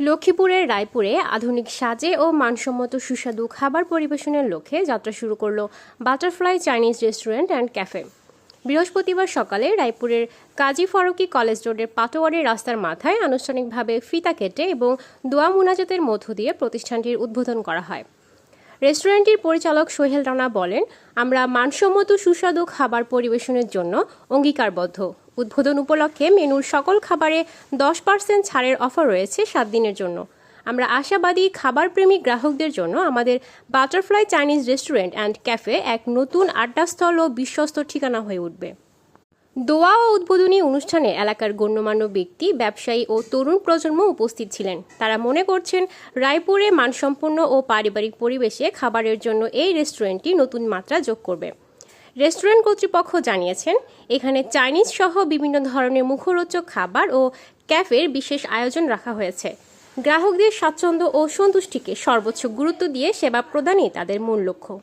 লক্ষ্মীপুরের রায়পুরে আধুনিক সাজে ও মানসম্মত সুস্বাদু খাবার পরিবেশনের লক্ষ্যে যাত্রা শুরু করল butterfly Chinese restaurant and cafe. বৃহস্পতিবার সকালে রায়পুরের কাজী ফারুকি কলেজ রোডের পাটোয়ারি রাস্তার মাথায় আনুষ্ঠানিকভাবে ফিতা কেটে এবং দোয়া মুনাজাতের মধ্য দিয়ে প্রতিষ্ঠানটির উদ্বোধন করা হয়। রেস্টুরেন্টটির পরিচালক সোহেল রানা বলেন, আমরা মানসম্মত সুস্বাদু খাবার পরিবেশনের জন্য অঙ্গীকারবদ্ধ। উদ্বোধন উপলক্ষে মেনুর সকল খাবারে দশ পার্সেন্ট ছাড়ের অফার রয়েছে সাত দিনের জন্য। আমরা আশাবাদী খাবারপ্রেমী গ্রাহকদের জন্য আমাদের butterfly Chinese restaurant and cafe এক নতুন আড্ডাস্থল ও বিশ্বস্ত ঠিকানা হয়ে উঠবে। দোয়া ও উদ্বোধনী অনুষ্ঠানে এলাকার গণ্যমান্য ব্যক্তি, ব্যবসায়ী ও তরুণ প্রজন্ম উপস্থিত ছিলেন। তারা মনে করছেন, রায়পুরে মানসম্পন্ন ও পারিবারিক পরিবেশে খাবারের জন্য এই রেস্টুরেন্টটি নতুন মাত্রা যোগ করবে। রেস্টুরেন্ট কর্তৃপক্ষ জানিয়েছেন, এখানে চাইনিজ সহ বিভিন্ন ধরনের মুখরোচক খাবার ও ক্যাফের বিশেষ আয়োজন রাখা হয়েছে। গ্রাহকদের স্বাচ্ছন্দ্য ও সন্তুষ্টিকে সর্বোচ্চ গুরুত্ব দিয়ে সেবা প্রদানই তাদের মূল লক্ষ্য।